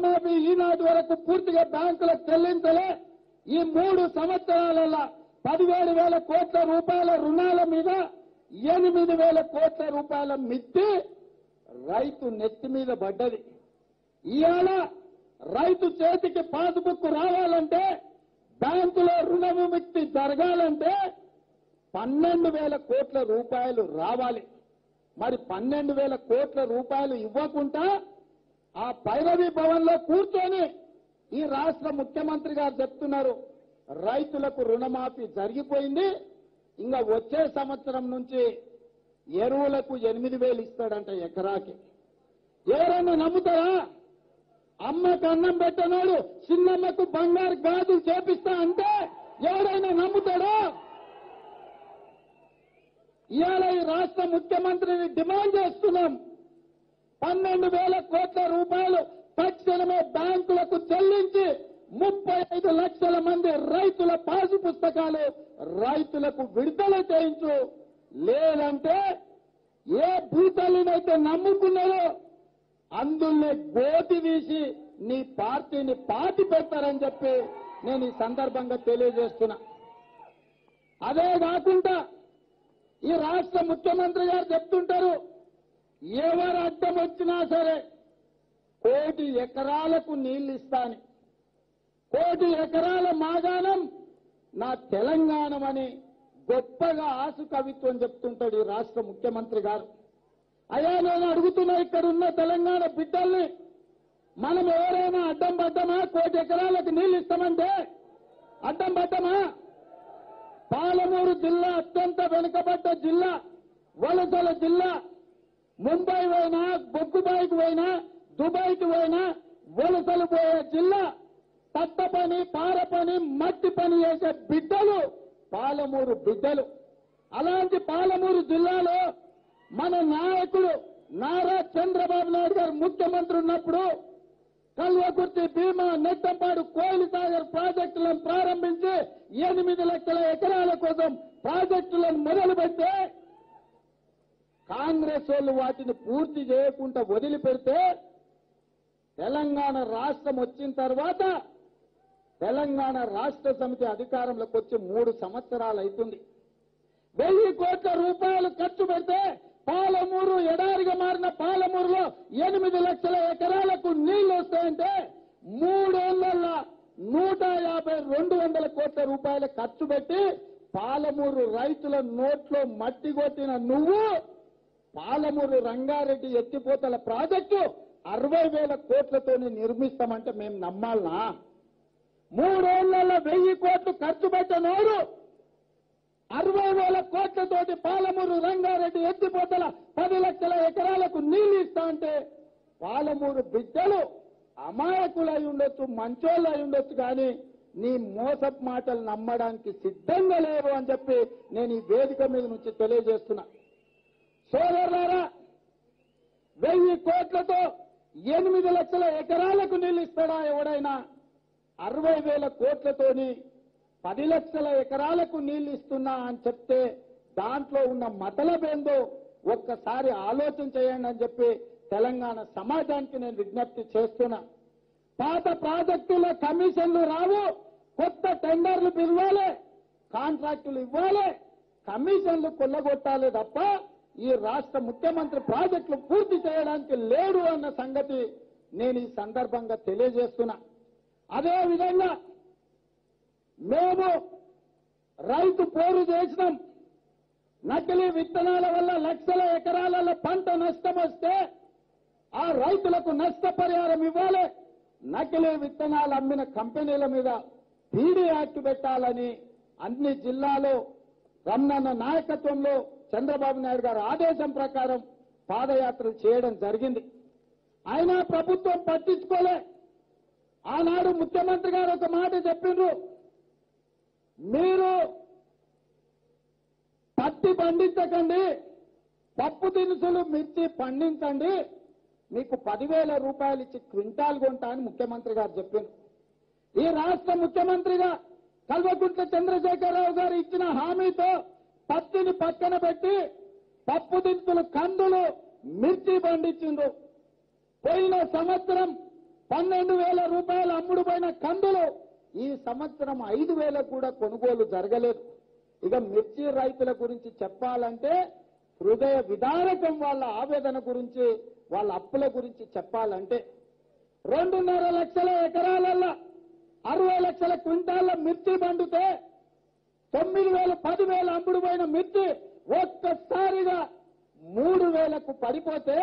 రుణమాఫీ ఈనాటి వరకు పూర్తిగా బ్యాంకులకు చెల్లించలే. ఈ మూడు సంవత్సరాలలో పదివేలు వేల కోట్ల రూపాయల రుణాల మీద ఎనిమిది వేల కోట్ల రూపాయల మిత్తి రైతు నెత్తి మీద పడ్డది. ఇవాళ రైతు చేతికి పాస్బుక్ రావాలంటే బ్యాంకులో రుణ విముక్తి జరగాలంటే పన్నెండు వేల కోట్ల రూపాయలు రావాలి. మరి పన్నెండు వేల కోట్ల రూపాయలు ఇవ్వకుండా ఆ పైరవి భవన్లో కూర్చొని ఈ రాష్ట్ర ముఖ్యమంత్రి గారు చెప్తున్నారు రైతులకు రుణమాఫీ జరిగిపోయింది ఇంకా వచ్చే సంవత్సరం నుంచి ఎరువులకు ఎనిమిది వేలు ఇస్తాడంట ఎకరాకి. ఎవరైనా నమ్ముతారా? అమ్మకు అన్నం పెట్టనోడు చిన్నమ్మకు బంగారు గాజులు చేపిస్తా అంటే ఎవరైనా నమ్ముతాడా? ఇవాళ ఈ రాష్ట్ర ముఖ్యమంత్రిని డిమాండ్ చేస్తున్నాం. పన్నెండు వేల కోట్ల రూపాయలు తక్షణమే బ్యాంకులకు చెల్లించి ముప్పై ఐదు లక్షల మంది రైతుల పాసు పుస్తకాలు రైతులకు విడుదల చేయించు. లేదంటే ఏ భూతల్లినైతే నమ్ముకున్నారో అందుల్ని గోతి తీసి నీ పార్టీని పాతి పెడతారని చెప్పి నేను ఈ సందర్భంగా తెలియజేస్తున్నా. అదే కాకుండా ఈ రాష్ట్ర ముఖ్యమంత్రి గారు చెప్తుంటారు ఎవరు అడ్డం వచ్చినా సరే కోటి ఎకరాలకు నీళ్ళు ఇస్తాను కోటి ఎకరాల మాగాణం నా తెలంగాణమని గొప్పగా ఆసు కవిత్వం చెప్తుంటాడు ఈ రాష్ట్ర ముఖ్యమంత్రి గారు. అయ్యా నేను అడుగుతున్నా ఇక్కడ ఉన్న తెలంగాణ బిడ్డల్ని మనం ఎవరైనా అడ్డం పడ్డమా? కోటి ఎకరాలకు నీళ్ళు ఇస్తామంటే అడ్డం పడ్డమా? పాలమూరు జిల్లా అత్యంత వెనుకబడ్డ జిల్లా వలసల జిల్లా ముంబై పోయినా బొగ్గుబాయికి పోయినా దుబాయ్కి పోయినా వలసలు పోయే జిల్లా తట్ట పని పార పని మట్టి పని చేసే బిడ్డలు పాలమూరు బిడ్డలు. అలాంటి పాలమూరు జిల్లాలో మన నాయకుడు నారా చంద్రబాబు నాయుడు గారు ముఖ్యమంత్రి ఉన్నప్పుడు కల్వకుర్తి భీమా నెట్టంపాడు కోయిలిసాగర్ ప్రాజెక్టులను ప్రారంభించి ఎనిమిది లక్షల ఎకరాల కోసం ప్రాజెక్టులను మొదలుపెడితే కాంగ్రెస్ వాళ్ళు వాటిని పూర్తి చేయకుండా వదిలిపెడితే తెలంగాణ రాష్ట్రం వచ్చిన తర్వాత తెలంగాణ రాష్ట్ర సమితి అధికారంలోకి వచ్చి మూడు సంవత్సరాలు అవుతుంది. వెయ్యి కోట్ల రూపాయలు ఖర్చు పెడితే పాలమూరు ఎడారిగా మారిన పాలమూరులో ఎనిమిది లక్షల ఎకరాలకు నీళ్ళు వస్తాయంటే మూడేళ్ళలో నూట యాభై రెండు వందల కోట్ల రూపాయలు ఖర్చు పెట్టి పాలమూరు రైతుల నోట్లో మట్టి కొట్టిన నువ్వు పాలమూరు రంగారెడ్డి ఎత్తిపోతల ప్రాజెక్టు అరవై వేల కోట్లతోనే నిర్మిస్తామంటే మేము నమ్మాలనా? మూడేళ్ళలో వెయ్యి కోట్లు ఖర్చు పెట్టనోరు. అరవై వేల కోట్లతోటి పాలమూరు రంగారెడ్డి ఎత్తిపోతల పది లక్షల ఎకరాలకు నీళ్ళు ఇస్తా అంటే పాలమూరు బిడ్డలు అమాయకులు అయి ఉండొచ్చు మంచోళ్ళు అయి ఉండొచ్చు కానీ నీ మోసపు మాటలు నమ్మడానికి సిద్ధంగా లేరు అని చెప్పి నేను ఈ వేదిక మీద నుంచి తెలియజేస్తున్నా. సోదరులారా వెయ్యి కోట్లతో ఎనిమిది లక్షల ఎకరాలకు నీళ్ళు ఇస్తాడా ఎవడైనా? అరవై వేల కోట్లతోని పది లక్షల ఎకరాలకు నీళ్ళు ఇస్తున్నా అని చెప్తే దాంట్లో ఉన్న మతలబేందో ఒక్కసారి ఆలోచన చేయండి అని చెప్పి తెలంగాణ సమాజానికి నేను విజ్ఞప్తి చేస్తున్నా. పాత ప్రాజెక్టుల కమిషన్లు రావు కొత్త టెండర్లు పిలవాలి కాంట్రాక్టులు ఇవ్వాలి కమిషన్లు కొల్లగొట్టాలి తప్ప ఈ రాష్ట్ర ముఖ్యమంత్రి ప్రాజెక్టులు పూర్తి చేయడానికి లేడు అన్న సంగతి నేను ఈ సందర్భంగా తెలియజేస్తున్నా. అదే విధంగా మేము రైతు పోరు చేసినాం. నకిలీ విత్తనాల వల్ల లక్షల ఎకరాలలో పంట నష్టం వస్తే ఆ రైతులకు నష్టపరిహారం ఇవ్వాలి. నకిలీ విత్తనాలు అమ్మిన కంపెనీల మీద పీడీ యాక్ట్ పెట్టాలని అన్ని జిల్లాలో రమణన్న నాయకత్వంలో చంద్రబాబు నాయుడు గారు ఆదేశం ప్రకారం పాదయాత్రలు చేయడం జరిగింది. అయినా ప్రభుత్వం పట్టించుకోలే. ఆనాడు ముఖ్యమంత్రి గారు ఒక మాట చెప్పిండ్రు. మీరు పత్తి పండించకండి పప్పు దినుసులు మిర్చి పండించండి మీకు పదివేల రూపాయలు ఇచ్చి క్వింటాల్ కొంటా అని ముఖ్యమంత్రి గారు చెప్పారు ఈ రాష్ట్ర ముఖ్యమంత్రిగా కల్వకుంట్ల చంద్రశేఖరరావు గారు ఇచ్చిన హామీతో పత్తిని పక్కన పెట్టి పప్పు దినుసులు కందులు మిర్చి పండించిండ్రు. పోయిన సంవత్సరం పన్నెండు వేల రూపాయలు అమ్ముడుపోయిన కందులు ఈ సంవత్సరం ఐదు వేలకు కూడా కొనుగోలు జరగలేదు. ఇక మిర్చి రైతుల గురించి చెప్పాలంటే హృదయ విదారకం వాళ్ళ ఆవేదన గురించి వాళ్ళ అప్పుల గురించి చెప్పాలంటే రెండున్నర లక్షల ఎకరాలల్లో అరవై లక్షల క్వింటాల మిర్చి పండితే తొమ్మిది వేల పదివేల అమ్ముడుపోయిన మిర్చి ఒక్కసారిగా మూడు వేలకు పడిపోతే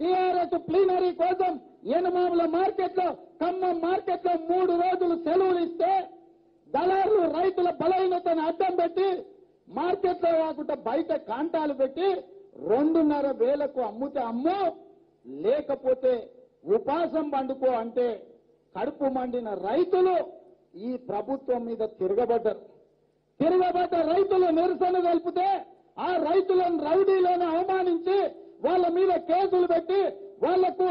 టీఆర్ఎస్ ప్లీనరీ కోసం ఎనమాముల మార్కెట్లో ఖమ్మం మార్కెట్లో మూడు రోజులు సెలవులు ఇస్తే దళారులు రైతుల బలహీనతను అడ్డం పెట్టి మార్కెట్లో కాకుండా బయట కాంటాలు పెట్టి రెండున్నర వేలకు అమ్ముతే అమ్ము! లేకపోతే ఉపాసం పండుకో అంటే కడుపు మండిన రైతులు ఈ ప్రభుత్వం మీద తిరగబడ్డారు. తిరగబడ్డ రైతులు నిరసన తెలిపితే ఆ రైతులను రౌడీలను అవమానించి వాళ్ళ మీద కేసులు పెట్టి వాళ్ళకు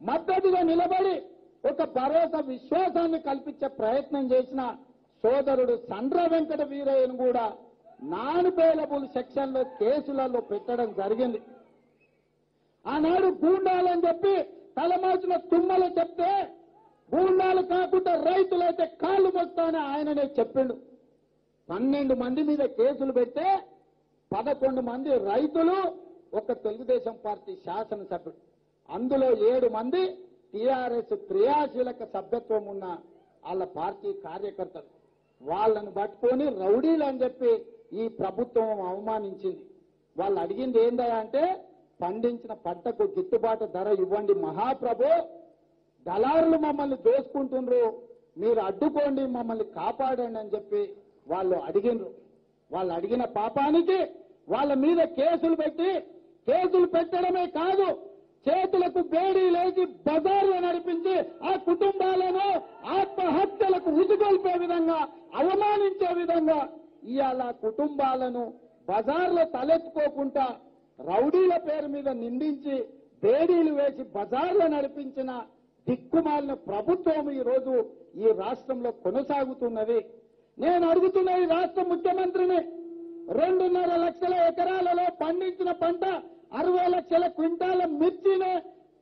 మద్దతుగా నిలబడి ఒక భరోసా విశ్వాసాన్ని కల్పించే ప్రయత్నం చేసిన సోదరుడు సండ్ర వెంకట వీరయ్యను కూడా నాన్ పేలబుల్ సెక్షన్లో కేసులలో పెట్టడం జరిగింది. ఆనాడు గూండాలని చెప్పి తలమాచిన తుమ్మలు చెప్తే గూండాలు కాకుండా రైతులైతే కాళ్ళు మొత్తానే ఆయననే చెప్పిండు. పన్నెండు మంది మీద కేసులు పెడితే పదకొండు మంది రైతులు ఒక తెలుగుదేశం పార్టీ శాసనసభ్యుడు. అందులో ఏడు మంది టీఆర్ఎస్ క్రియాశీలక సభ్యత్వం ఉన్న వాళ్ళ పార్టీ కార్యకర్తలు. వాళ్ళను పట్టుకొని రౌడీలు అని చెప్పి ఈ ప్రభుత్వం అవమానించింది. వాళ్ళు అడిగింది ఏందా అంటే పండించిన పంటకు గిట్టుబాటు ధర ఇవ్వండి మహాప్రభు దళారులు మమ్మల్ని దోసుకుంటుండ్రు మీరు అడ్డుకోండి మమ్మల్ని కాపాడండి అని చెప్పి వాళ్ళు అడిగినరు వాళ్ళు అడిగిన పాపానికి వాళ్ళ మీద కేసులు పెట్టి కేసులు పెట్టడమే కాదు చేతులకు బేడీ లేచి బజార్లు నడిపించి ఆ కుటుంబాలను ఆత్మహత్యలకు ఉసుగొల్పే విధంగా అవమానించే విధంగా ఇవాళ కుటుంబాలను బజార్లో తలెత్తుకోకుండా రౌడీల పేరు మీద నిందించి బేడీలు వేసి బజార్లో నడిపించిన దిక్కుమాలిన ప్రభుత్వం ఈ రోజు ఈ రాష్ట్రంలో కొనసాగుతున్నది. నేను అడుగుతున్న ఈ రాష్ట్ర ముఖ్యమంత్రిని రెండున్నర లక్షల ఎకరాలలో పండించిన పంట అరవై లక్షల క్వింటాల మిర్చిని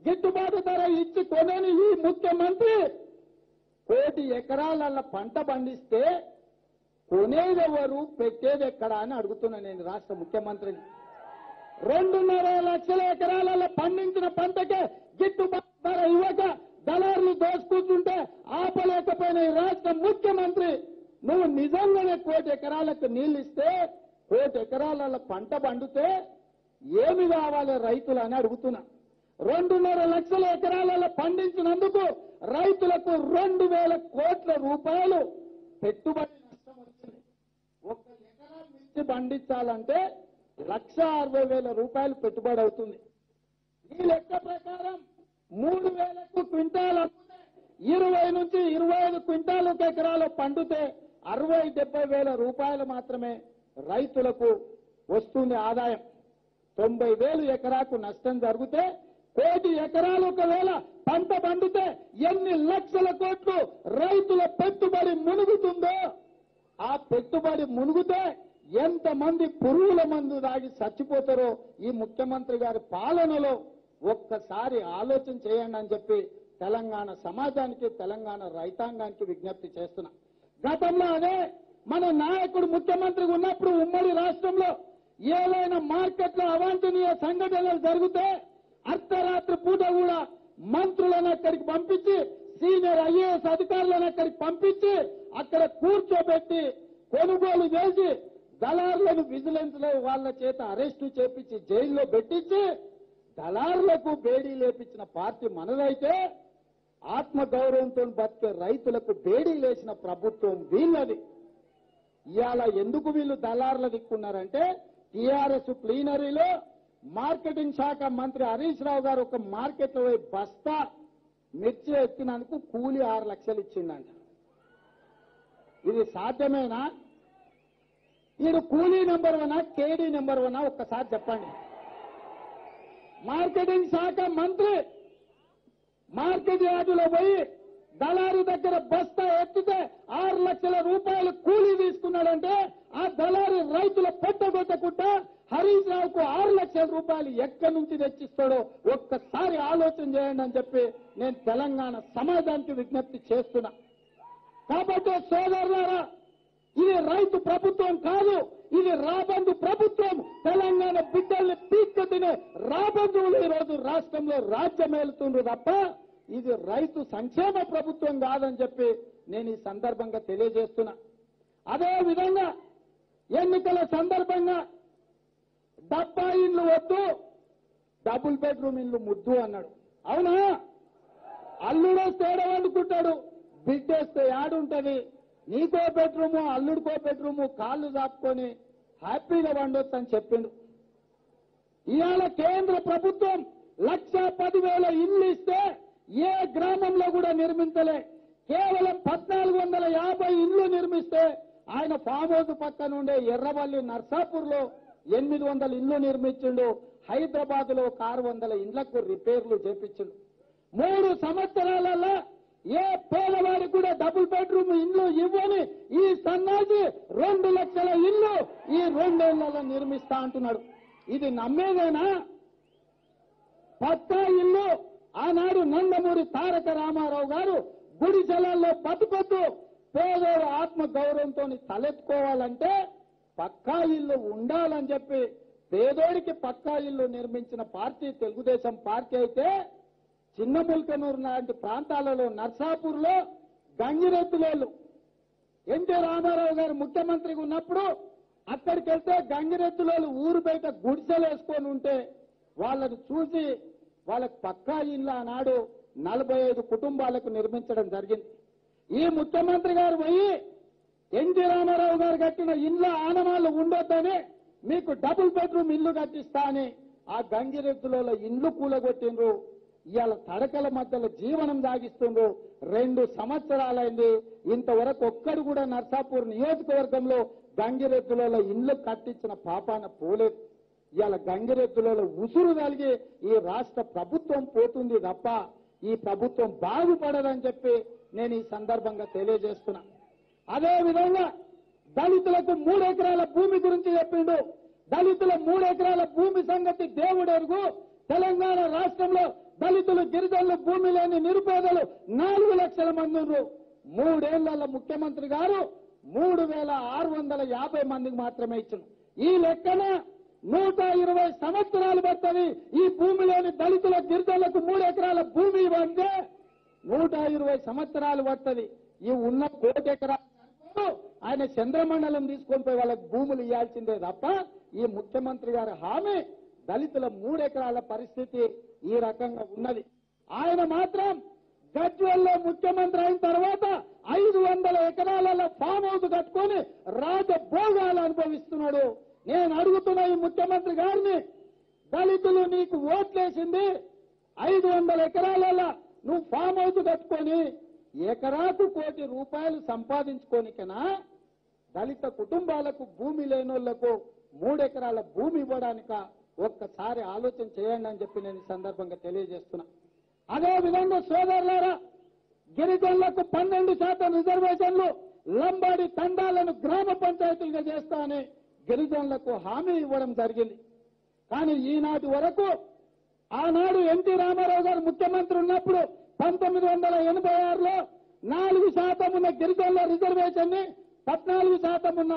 గిట్టుబాటు ధర ఇచ్చి కొనని ఈ ముఖ్యమంత్రి. కోటి ఎకరాల పంట పండిస్తే కొనేదెవరు పెట్టేది ఎక్కడా అని అడుగుతున్నా నేను రాష్ట్ర ముఖ్యమంత్రిని. రెండున్నర లక్షల ఎకరాలలో పండించిన పంటకే గిట్టుబాటు ధర ఇవ్వక దళారులు దోసుకుంటుంటే ఆపలేకపోయిన ఈ రాష్ట్ర ముఖ్యమంత్రి. నువ్వు నిజంగానే కోటి ఎకరాలకు నీళ్ళు ఇస్తే కోటి ఎకరాల పంట పండితే ఏమి కావాలి రైతులు అని అడుగుతున్నా. రెండున్నర లక్షల ఎకరాలలో పండించినందుకు రైతులకు రెండు వేల కోట్ల రూపాయలు పెట్టుబడి నష్టం వచ్చింది. ఒక ఎకరా మిర్చి పండించాలంటే లక్ష అరవై వేల రూపాయలు పెట్టుబడి అవుతుంది. ఈ లెక్క ప్రకారం మూడు వేలకు క్వింటాల్ ఇరవై నుంచి ఇరవై ఐదు క్వింటాల్ ఒక ఎకరాలు పండితే అరవై డెబ్బై వేల రూపాయలు మాత్రమే రైతులకు వస్తుంది ఆదాయం. తొంభై వేలు ఎకరాకు నష్టం జరిగితే కోటి ఎకరాలు ఒకవేళ పంట పండితే ఎన్ని లక్షల కోట్లు రైతుల పెట్టుబడి మునుగుతుందో? ఆ పెట్టుబడి మునుగుతే ఎంతమంది పురుగుల మందు దాగి చచ్చిపోతారో ఈ ముఖ్యమంత్రి గారి పాలనలో ఒక్కసారి ఆలోచన చేయండి అని చెప్పి తెలంగాణ సమాజానికి తెలంగాణ రైతాంగానికి విజ్ఞప్తి చేస్తున్నా. గతంలో అదే మన నాయకుడు ముఖ్యమంత్రి ఉన్నప్పుడు ఉమ్మడి రాష్ట్రంలో ఏదైనా మార్కెట్లో అవాంఛనీయ సంఘటనలు జరిగితే అర్ధరాత్రి పూట కూడా మంత్రులను అక్కడికి పంపించి సీనియర్ ఐఏఎస్ అధికారులను అక్కడికి పంపించి అక్కడ కూర్చోబెట్టి కొనుగోలు చేసి దళారులను విజిలెన్స్లో వాళ్ళ చేత అరెస్టు చేపించి జైల్లో పెట్టించి దళారులకు బేడీ లేపించిన పార్టీ మనదైతే ఆత్మగౌరవంతో బతికే రైతులకు బేడీ లేచిన ప్రభుత్వం వీళ్ళది. ఇవాళ ఎందుకు వీళ్ళు దళారుల దిక్కున్నారంటే టీఆర్ఎస్ ప్లీనరీలో మార్కెటింగ్ శాఖ మంత్రి హరీష్ రావు గారు ఒక మార్కెట్లో బస్తా మిర్చి ఎత్తినందుకు కూలి ఆరు లక్షలు ఇచ్చిండంట. ఇది సాధ్యమేనా? మీరు కూలీ నెంబర్ వనా కేడీ నెంబర్ వనా? ఒక్కసారి చెప్పండి. మార్కెటింగ్ శాఖ మంత్రి మార్కెట్ యార్డులో పోయి దళారి దగ్గర బస్తా ఎత్తితే ఆరు లక్షల రూపాయలు కూలీ తీసుకున్నాడంటే ఆ దళారి రైతుల పెట్టగొట్టకుండా హరీష్ రావుకు ఆరు లక్షల రూపాయలు ఎక్కడి నుంచి తెచ్చిస్తాడో ఒక్కసారి ఆలోచన చేయండి అని చెప్పి నేను తెలంగాణ సమాజానికి విజ్ఞప్తి చేస్తున్నా. కాబట్టి సోదరులారా ఇది రైతు ప్రభుత్వం కాదు ఇది రాబందు ప్రభుత్వం. తెలంగాణ బిడ్డల్ని పీక్కు తినే రాబందువులు ఈరోజు రాష్ట్రంలో రాజ్యమేలుతుండ్రు తప్ప ఇది రైతు సంక్షేమ ప్రభుత్వం కాదని చెప్పి నేను ఈ సందర్భంగా తెలియజేస్తున్నా. అదే విధంగా ఎన్నికల సందర్భంగా డబ్బా ఇల్లు వద్దు డబుల్ బెడ్రూమ్ ఇల్లు ముద్దు అన్నాడు. అవునా? అల్లుడేస్తే ఏడవనుకుంటాడు బిడ్డేస్తే యాడుంటది? నీకో బెడ్రూము అల్లుడికో బెడ్రూము కాళ్ళు దాపుకొని హ్యాపీగా వండొచ్చు అని చెప్పిండు. ఇవాళ కేంద్ర ప్రభుత్వం లక్ష పదివేల ఇల్లు ఇస్తే ఏ గ్రామంలో కూడా నిర్మించలే. కేవలం పద్నాలుగు వందల యాభై ఇల్లు నిర్మిస్తే ఆయన ఫామ్ హౌస్ పక్కన ఉండే ఎర్రవల్లి నర్సాపూర్లో ఎనిమిది వందల ఇల్లు నిర్మించిండు. హైదరాబాద్లో ఒక ఆరు వందల ఇళ్ళకు రిపేర్లు చేపించిండు. మూడు సంవత్సరాలలో ఏ పేదవాడికి కూడా డబుల్ బెడ్రూమ్ ఇల్లు ఇవ్వని ఈ సన్నాసి రెండు లక్షల ఇల్లు ఈ రెండేళ్ళలో నిర్మిస్తా అంటున్నాడు. ఇది నమ్మేదేనా? పక్కా ఇల్లు ఆనాడు నందమూరి తారక రామారావు గారు గుడి జలాల్లో బతుకొద్దు పేదోడు ఆత్మ గౌరవంతో తలెత్తుకోవాలంటే పక్కా ఇల్లు ఉండాలని చెప్పి పేదోడికి పక్కా ఇల్లు నిర్మించిన పార్టీ తెలుగుదేశం పార్టీ అయితే చిన్న ముల్కనూరు లాంటి ప్రాంతాలలో నర్సాపూర్లో గంగిరెద్దులోళ్ళు. ఎన్టీ రామారావు గారు ముఖ్యమంత్రిగా ఉన్నప్పుడు అక్కడికి వెళ్తే గంగిరెద్దులోళ్ళు ఊరు బయట గుడిసెలు వేసుకొని ఉంటే వాళ్ళని చూసి వాళ్ళకి పక్కా ఇల్లు ఆనాడు నలభై ఐదు కుటుంబాలకు నిర్మించడం జరిగింది. ఈ ముఖ్యమంత్రి గారు పోయి ఎన్టీ రామారావు గారు కట్టిన ఇళ్ళ ఆనవాళ్ళు ఉండొద్దని మీకు డబుల్ బెడ్రూమ్ ఇల్లు కట్టిస్తా అని ఆ గంగిరెద్దులలో ఇండ్లు కూలగొట్టిండ్రు. ఇవాళ తడకల మధ్యలో జీవనం సాగిస్తుండ్రు. రెండు సంవత్సరాలైంది. ఇంతవరకు ఒక్కడు కూడా నర్సాపూర్ నియోజకవర్గంలో గంగిరెద్దులలో ఇల్లు కట్టించిన పాపాన పోలేదు. ఇవాళ గంగిరెద్దులలో ఉసురు కలిగి ఈ రాష్ట్ర ప్రభుత్వం పోతుంది తప్ప ఈ ప్రభుత్వం బాగుపడదని చెప్పి నేను ఈ సందర్భంగా తెలియజేస్తున్నా. అదే విధంగా దళితులకు మూడు ఎకరాల భూమి గురించి చెప్పిండు. దళితుల మూడు ఎకరాల భూమి సంగతి దేవుడెరుగు. తెలంగాణ రాష్ట్రంలో దళితులు గిరిజనులు భూమి లేని నిరుపేదలు నాలుగు లక్షల మంది ఉన్నారు మూడేళ్ళ ముఖ్యమంత్రి గారు మూడు వేల ఆరు వందల యాభై మందికి మాత్రమే ఇచ్చిండు ఈ లెక్కన నూట ఇరవై సంవత్సరాలు పడుతుంది. ఈ భూమిలోని దళితుల గిరిజనులకు మూడు ఎకరాల భూమి ఇవ్వంటే నూట ఇరవై సంవత్సరాలు పడుతుంది. ఈ ఉన్న కోటి ఎకరాలు ఆయన చంద్రమండలం తీసుకొని పోయి వాళ్ళకి భూములు ఇవ్వాల్సిందే తప్ప ఈ ముఖ్యమంత్రి గారి హామీ దళితుల మూడెకరాల పరిస్థితి ఈ రకంగా ఉన్నది. ఆయన మాత్రం గజ్వల్లో ముఖ్యమంత్రి అయిన తర్వాత ఐదు వందల ఎకరాలలో ఫామ్ హౌస్ కట్టుకొని రాజభోగాలు అనుభవిస్తున్నాడు. నేను అడుగుతున్న ఈ ముఖ్యమంత్రి గారిని దళితులు నీకు ఓట్లేసింది ఐదు వందల ఎకరాలలో నువ్వు ఫామ్ హౌస్ కట్టుకొని ఎకరాకు కోటి రూపాయలు సంపాదించుకోనికనా దళిత కుటుంబాలకు భూమి లేనోళ్ళకు మూడెకరాల భూమి ఇవ్వడానిక? ఒక్కసారి ఆలోచన చేయండి అని చెప్పి నేను ఈ సందర్భంగా తెలియజేస్తున్నా. అదే విధంగా సోదరులారా గిరిజనులకు పన్నెండు శాతం రిజర్వేషన్లు లంబాడి తండాలను గ్రామ పంచాయతీలుగా చేస్తామని గిరిజనులకు హామీ ఇవ్వడం జరిగింది. కానీ ఈనాటి వరకు ఆనాడు ఎన్టీ రామారావు గారు ముఖ్యమంత్రి ఉన్నప్పుడు పంతొమ్మిది వందల ఎనభై ఆరులో నాలుగు శాతం ఉన్న గిరిజనుల రిజర్వేషన్ని పద్నాలుగు శాతం ఉన్న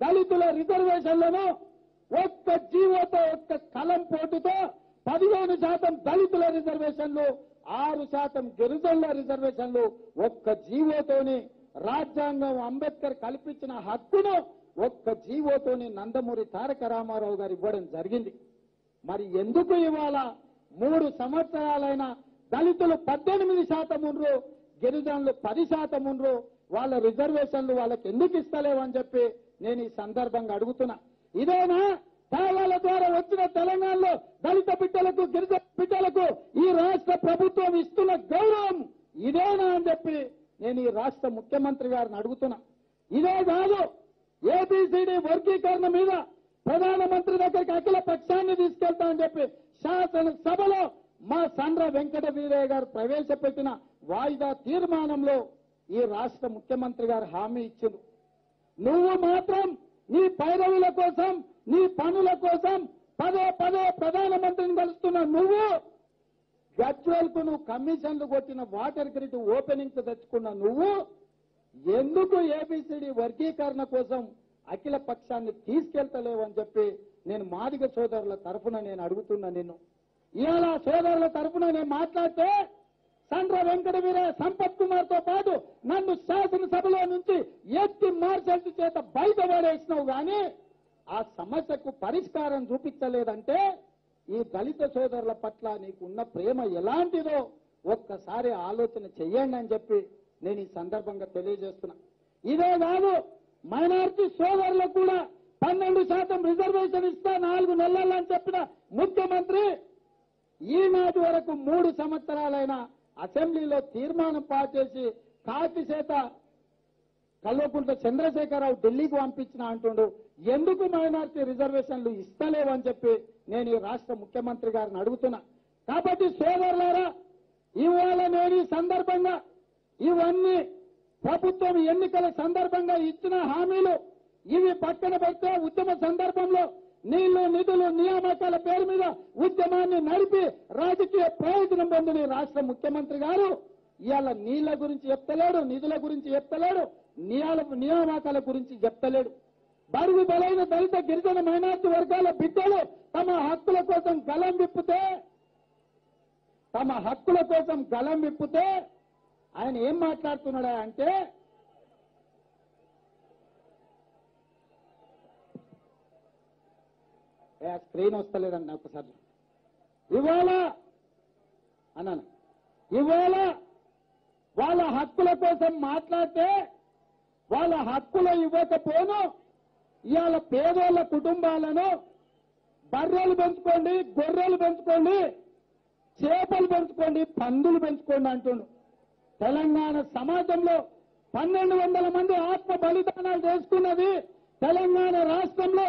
దళితుల రిజర్వేషన్లను ఒక్క జీవోతో ఒక్క స్థలం పోటుతో పదిహేను శాతం దళితుల రిజర్వేషన్లు ఆరు శాతం గిరిజనుల రిజర్వేషన్లు ఒక్క జీవోతోని రాజ్యాంగం అంబేద్కర్ కల్పించిన హక్కును ఒక్క జీవోతోని నందమూరి తారక రామారావు గారు ఇవ్వడం జరిగింది. మరి ఎందుకు ఇవాళ మూడు సంవత్సరాలైన దళితులు పద్దెనిమిది శాతం ఉండ్రు గిరిజనులు పది శాతం ఉండ్రు వాళ్ళ రిజర్వేషన్లు వాళ్ళకి ఎందుకు ఇస్తలేవని చెప్పి నేను ఈ సందర్భంగా అడుగుతున్నా. ఇదేనా? త్యాగాల ద్వారా వచ్చిన తెలంగాణలో దళిత బిడ్డలకు గిరిజన బిడ్డలకు ఈ రాష్ట్ర ప్రభుత్వం ఇస్తున్న గౌరవం ఇదేనా అని చెప్పి నేను ఈ రాష్ట్ర ముఖ్యమంత్రి గారిని అడుగుతున్నా. ఇదే కాదు ఏబిసిడి వర్గీకరణ మీద ప్రధానమంత్రి దగ్గరికి అఖిల పక్షాన్ని తీసుకెళ్తా అని చెప్పి శాసనసభలో మా సండ్ర వెంకట వీరయ్య గారు ప్రవేశపెట్టిన వాయిదా తీర్మానంలో ఈ రాష్ట్ర ముఖ్యమంత్రి గారు హామీ ఇచ్చింది నువ్వు మాత్రం నీ పైరవుల కోసం నీ పనుల కోసం పదే పదే ప్రధానమంత్రిని కలుస్తున్న నువ్వు గజ్వల్కు నువ్వు కమిషన్లు కొట్టిన వాటర్ గ్రిడ్ ఓపెనింగ్ తెచ్చుకున్న నువ్వు ఎందుకు ఏబిసిడి వర్గీకరణ కోసం అఖిల పక్షాన్ని తీసుకెళ్తలేవు అని చెప్పి నేను మాదిగ సోదరుల తరఫున నేను అడుగుతున్నా నిన్ను. ఇవాళ సోదరుల తరఫున నేను మాట్లాడితే సండ్ర వెంకట వీర సంపత్ కుమార్తో పాటు నన్ను శాసనసభలో నుంచి ఎత్తి మార్చల్సి చేత బయట పడేసినావు గాని ఆ సమస్యకు పరిష్కారం చూపించలేదంటే ఈ దళిత సోదరుల పట్ల నీకున్న ప్రేమ ఎలాంటిదో ఒక్కసారి ఆలోచన చెయ్యండి అని చెప్పి నేను ఈ సందర్భంగా తెలియజేస్తున్నా. ఇదే కాదు మైనార్టీ సోదరులకు కూడా పన్నెండు శాతం రిజర్వేషన్ ఇస్తా నాలుగు నెలలని చెప్పిన ముఖ్యమంత్రి ఈనాటి వరకు మూడు సంవత్సరాలైనా అసెంబ్లీలో తీర్మానం పాస్ చేసి కాకి చేత కల్వకుంట్ల చంద్రశేఖరరావు ఢిల్లీకి పంపించిన అంటుండు ఎందుకు మైనార్టీ రిజర్వేషన్లు ఇస్తలేవని చెప్పి నేను ఈ రాష్ట్ర ముఖ్యమంత్రి గారిని అడుగుతున్నా. కాబట్టి సోదరులారా ఇవాళ నేను ఈ సందర్భంగా ఇవన్నీ ప్రభుత్వం ఎన్నికల సందర్భంగా ఇచ్చిన హామీలు ఇవి పక్కన పెడితే ఉద్యమ సందర్భంలో నీళ్ళు నిధులు నియామకాల పేరు మీద ఉద్యమాన్ని నడిపి రాజకీయ ప్రయోజనం పొందిన రాష్ట్ర ముఖ్యమంత్రి గారు ఇవాళ నీళ్ళ గురించి చెప్తలేడు నిధుల గురించి చెప్తలేడు నియాల నియామకాల గురించి చెప్తలేడు. బరువు బలైన దళిత గిరిజన మైనార్టీ వర్గాల బిడ్డలు తమ హక్కుల కోసం గలం విప్పితే తమ హక్కుల కోసం గలం విప్పితే ఆయన ఏం మాట్లాడుతున్నాడా అంటే ఏ, స్క్రీన్ వస్తలేదండి ఒకసారి. ఇవాళ అన్నాను. ఇవాళ వాళ్ళ హక్కుల కోసం మాట్లాడితే వాళ్ళ హక్కులు ఇవ్వకపోను ఇవాళ పేదోళ్ళ కుటుంబాలను బర్రెలు పెంచుకోండి గొర్రెలు పెంచుకోండి చేపలు పెంచుకోండి పందులు పెంచుకోండి అంటుండు. తెలంగాణ సమాజంలో పన్నెండు వందల మంది ఆత్మ బలిదానాలు చేసుకున్నది తెలంగాణ రాష్ట్రంలో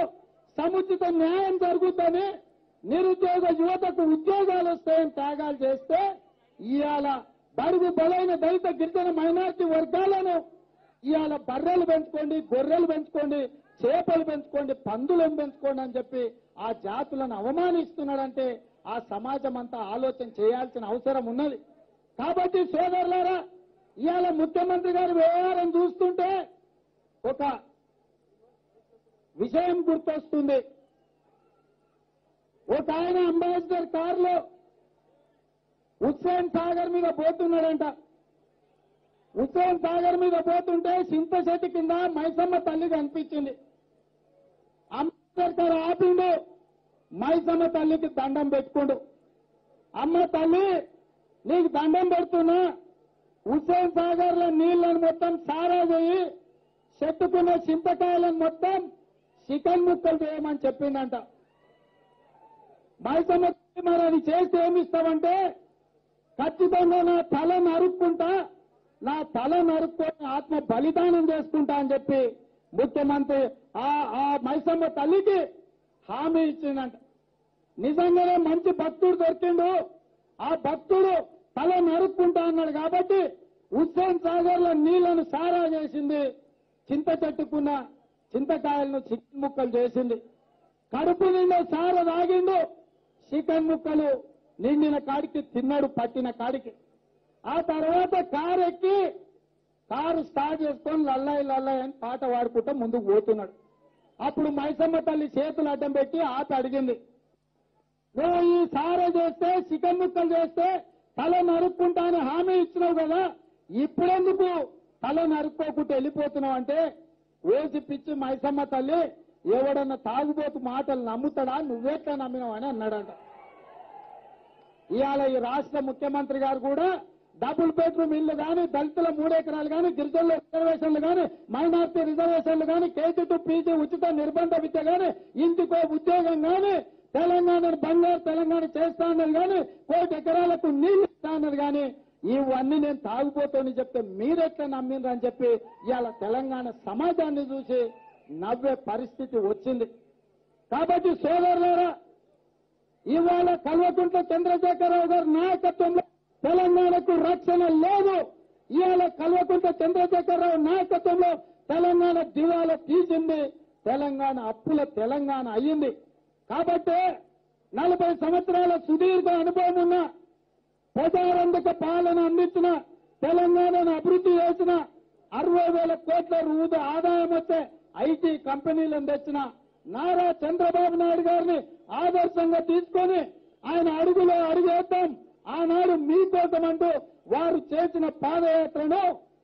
సముచిత న్యాయం జరుగుద్దని నిరుద్యోగ యువతకు ఉద్యోగాలు వస్తాయని త్యాగాలు చేస్తే ఇవాళ బరువు బలైన దళిత గిరిజన మైనార్టీ వర్గాలను ఇవాళ బర్రెలు పెంచుకోండి గొర్రెలు పెంచుకోండి చేపలు పెంచుకోండి పందులను పెంచుకోండి అని చెప్పి ఆ జాతులను అవమానిస్తున్నాడంటే ఆ సమాజం అంతా ఆలోచన చేయాల్సిన అవసరం ఉన్నది. కాబట్టి సోదరులారా ఇవాళ ముఖ్యమంత్రి గారు వ్యవహారం చూస్తుంటే ఒక విషయం గుర్తొస్తుంది. ఒక ఆయన అంబాసిడర్ కారులో హుస్సేన్ సాగర్ మీద పోతున్నాడంట. హుస్సేన్ సాగర్ మీద పోతుంటే సింత చెట్టు కింద మైసమ్మ తల్లి కనిపించింది. అంబేద్కర్ గారు ఆపిండు మైసమ్మ తల్లికి దండం పెట్టుకుండు. అమ్మ తల్లి నీకు దండం పెడుతున్నా. హుస్సేన్ సాగర్లో నీళ్ళను మొత్తం సారా పోయి చెట్టుకున్న చింతకాయలను మొత్తం చికెన్ ముక్కలు చేయమని చెప్పిందంట. మైసమ్మ మరి అది చేస్తే ఏమిస్తామంటే ఖచ్చితంగా నా తల నరుక్కుంటా నా తల నరుక్కొని ఆత్మ బలిదానం చేసుకుంటా అని చెప్పి ముఖ్యమంత్రి ఆ ఆ మైసమ్మ తల్లికి హామీ ఇచ్చిందంట. నిజంగానే మంచి భక్తుడు దొరికిండు. ఆ భక్తుడు తల నరుక్కుంటా అన్నాడు కాబట్టి హుస్సేన్ సాగర్లో నీళ్ళను సారా చేసింది చింత చెట్టుకున్న చింతకాయలను చికెన్ ముక్కలు చేసింది. కడుపు నిండా సార తాగిండు. చికెన్ ముక్కలు నిండిన కాడికి తిన్నాడు పట్టిన కాడికి. ఆ తర్వాత కారు ఎక్కి కారు స్టార్ట్ చేసుకొని లల్లాయి లల్లాయి అని పాట వాడుకుంటూ ముందుకు పోతున్నాడు. అప్పుడు మైసమ్మ తల్లి చేతులు అడ్డం పెట్టి ఆట అడిగింది. నువ్వు ఈ సార చేస్తే చికెన్ ముక్కలు చేస్తే తల నరుక్కుంటా అని హామీ ఇచ్చినావు కదా ఇప్పుడెందుకు తల నరుక్కోకుండా వెళ్ళిపోతున్నావు అంటే వేసి పిచ్చి మైసమ్మ తల్లి ఎవడన్నా తాగుబోతు మాటలు నమ్ముతాడా? నువ్వేట్లా నమ్మినావు అని అన్నాడంట. ఇవాళ ఈ రాష్ట్ర ముఖ్యమంత్రి గారు కూడా డబుల్ బెడ్రూమ్ ఇల్లు కానీ దళితుల మూడెకరాలు కానీ గిరిజనుల రిజర్వేషన్లు కానీ మైనార్టీ రిజర్వేషన్లు కానీ కేజీ టు పీజీ ఉచిత నిర్బంధ విద్య కానీ ఇంటికో ఉద్యోగం కానీ తెలంగాణ బంగారు తెలంగాణ చేస్తా అన్నది కానీ కోటి ఎకరాలకు నీళ్ళు ఇస్తా అన్నది కానీ ఇవన్నీ నేను తాగుబోతోని చెప్తే మీరెట్లా నమ్మిండ్రు అని చెప్పి ఇవాళ తెలంగాణ సమాజాన్ని చూసి నవ్వే పరిస్థితి వచ్చింది. కాబట్టి సోదరులారా ఇవాళ కల్వకుంట్ల చంద్రశేఖరరావు గారి నాయకత్వంలో తెలంగాణకు రక్షణ లేదు. ఇవాళ కల్వకుంట్ల చంద్రశేఖరరావు నాయకత్వంలో తెలంగాణ దివాల తీసింది. తెలంగాణ అప్పుల తెలంగాణ అయ్యింది. కాబట్టి నలభై సంవత్సరాల సుదీర్ఘ అనుభవం ఉన్న ప్రజారంజక పాలన అందించిన తెలంగాణను అభివృద్ధి చేసిన అరవై వేల కోట్ల రూపాయల ఆదాయం వచ్చే ఐటీ కంపెనీలను తెచ్చిన నారా చంద్రబాబు నాయుడు గారిని ఆదర్శంగా తీసుకొని ఆయన అడుగులో అడుగేద్దాం ఆనాడు మీకోసం అంటూ వారు చేసిన పాదయాత్రను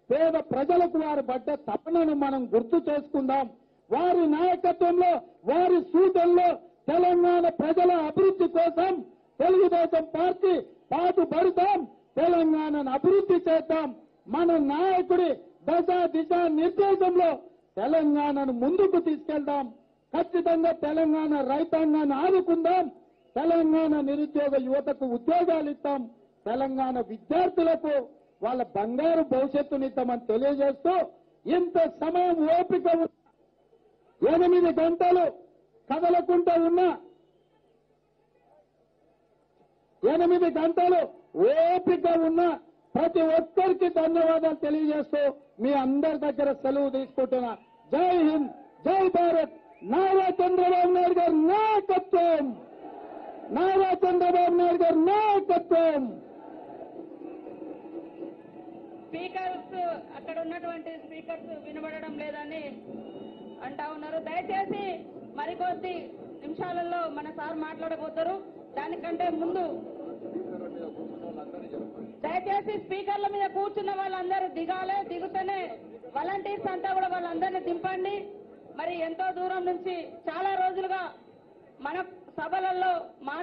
పేద ప్రజలకు వారు పడ్డ తపనను మనం గుర్తు చేసుకుందాం. వారి నాయకత్వంలో వారి సూచనలో తెలంగాణ ప్రజల అభివృద్ధి కోసం తెలుగుదేశం పార్టీ పాటుపడతాం తెలంగాణను అభివృద్ధి చేద్దాం. మన నాయకుడి దశ దిశ నిర్దేశంలో తెలంగాణను ముందుకు తీసుకెళ్దాం. ఖచ్చితంగా తెలంగాణ రైతాంగాన్ని ఆదుకుందాం. తెలంగాణ నిరుద్యోగ యువతకు ఉద్యోగాలు ఇస్తాం. తెలంగాణ విద్యార్థులకు వాళ్ళ బంగారు భవిష్యత్తునిద్దామని తెలియజేస్తూ ఇంత సమయం ఓపిక ఎనిమిది గంటలు కదలకుండా ఉన్నా ఎనిమిది గంటలు ఓపిక ఉన్న ప్రతి ఒక్కరికి ధన్యవాదాలు తెలియజేస్తూ మీ అందరి దగ్గర సెలవు తీసుకుంటున్నా. జై హింద్ జై భారత్. నారా చంద్రబాబు నాయుడు గారు నాయకత్వం. నారా చంద్రబాబు నాయుడు గారు నాయకత్వం. స్పీకర్స్ అక్కడ ఉన్నటువంటి స్పీకర్స్ వినబడడం లేదని అంటా ఉన్నారు. దయచేసి మరికొద్ది నిమిషాలలో మన సార్ మాట్లాడబోతారు. దానికంటే ముందు దయచేసి స్పీకర్ల మీద కూర్చున్న వాళ్ళందరూ దిగాలే దిగుతూనే వాలంటీర్స్ అంతా కూడా వాళ్ళందరినీ దింపండి. మరి ఎంతో దూరం నుంచి చాలా రోజులుగా మన సభలలో మా